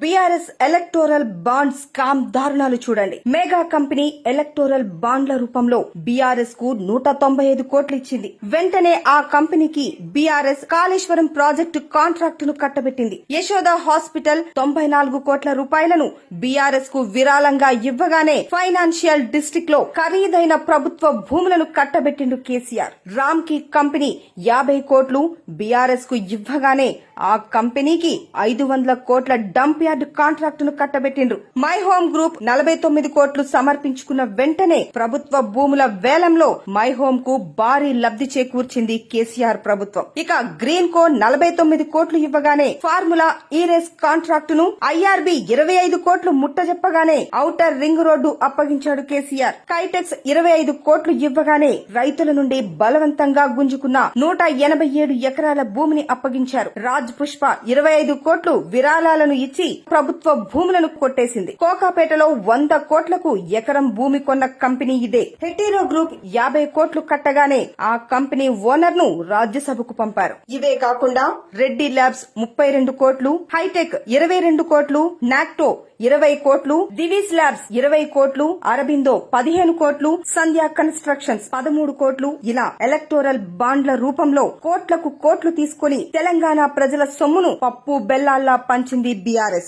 BRS electoral bond scam దారుణాలు చూడండి. Mega company electoral బాండ్ల రూపంలో బీఆర్ఎస్కు నూట తొంభై ఐదు కోట్లు ఇచ్చింది. వెంటనే ఆ కంపెనీకి బీఆర్ఎస్ కాళేశ్వరం ప్రాజెక్టు కాంట్రాక్టును కట్టబెట్టింది. యశోద హాస్పిటల్ తొంభై నాలుగు కోట్ల రూపాయలను బీఆర్ఎస్కు విరాళంగా ఇవ్వగానే ఫైనాన్షియల్ డిస్ట్రిక్ట్లో ఖరీదైన ప్రభుత్వ భూములను కట్టబెట్టిండు కేసీఆర్. రామ్కి కంపెనీ యాభై కోట్లు బీఆర్ఎస్కు ఇవ్వగానే ఆ కంపెనీకి ఐదు వందల కోట్ల డంప్ యార్డ్ కాంట్రాక్టును కట్టబెట్టిండ్రు. మై హోమ్ గ్రూప్ నలభై తొమ్మిది కోట్లు సమర్పించుకున్న వెంటనే ప్రభుత్వ భూముల వేలంలో మై హోమ్కు భారీ లబ్ధి చేకూర్చింది కేసీఆర్ ప్రభుత్వం. ఇక గ్రీన్ కో నలభై తొమ్మిది కోట్లు ఇవ్వగానే ఫార్ములా ఈరేస్ కాంట్రాక్ట్ను ఐఆర్బి ఇరవై ఐదు కోట్లు ముట్టజెప్పగానే ఔటర్ రింగ్ రోడ్డు అప్పగించాడు కేసీఆర్. కైటెక్స్ ఇరవై ఐదు కోట్లు ఇవ్వగానే రైతుల నుండి బలవంతంగా గుంజుకున్న నూట ఎనభై ఏడు ఎకరాల భూమిని అప్పగించారు. రాజ్ పుష్ప ఇరవై ఐదు కోట్లు విరాళాలను ఇచ్చి ప్రభుత్వ భూములను కొట్టేసింది. కోకాపేటలో వంద కోట్లకు ఎకరం భూమి కొన్న కంపెనీ ఇదే. హెటీరో గ్రూప్ యాభై కోట్లు కట్టగానే ఆ కంపెనీ ఓనర్ను రాజ్యసభకు పంపారు. ఇవే కాకుండా రెడ్డి ల్యాబ్స్ ముప్పై రెండు కోట్లు హైటెక్ ఇరవై రెండు కోట్లు నాక్టో ఇరవై కోట్లు దివీస్ ల్యాబ్స్ ఇరవై కోట్లు అరబిందో పదిహేను కోట్లు సంధ్యా కన్స్ట్రక్షన్స్ పదమూడు కోట్లు. ఇలా ఎలక్టోరల్ బాండ్ల రూపంలో కోట్లకు కోట్లు తీసుకుని తెలంగాణ ప్రజల సొమ్మును పప్పు బెల్లాల్లా పంచింది బీఆర్ఎస్.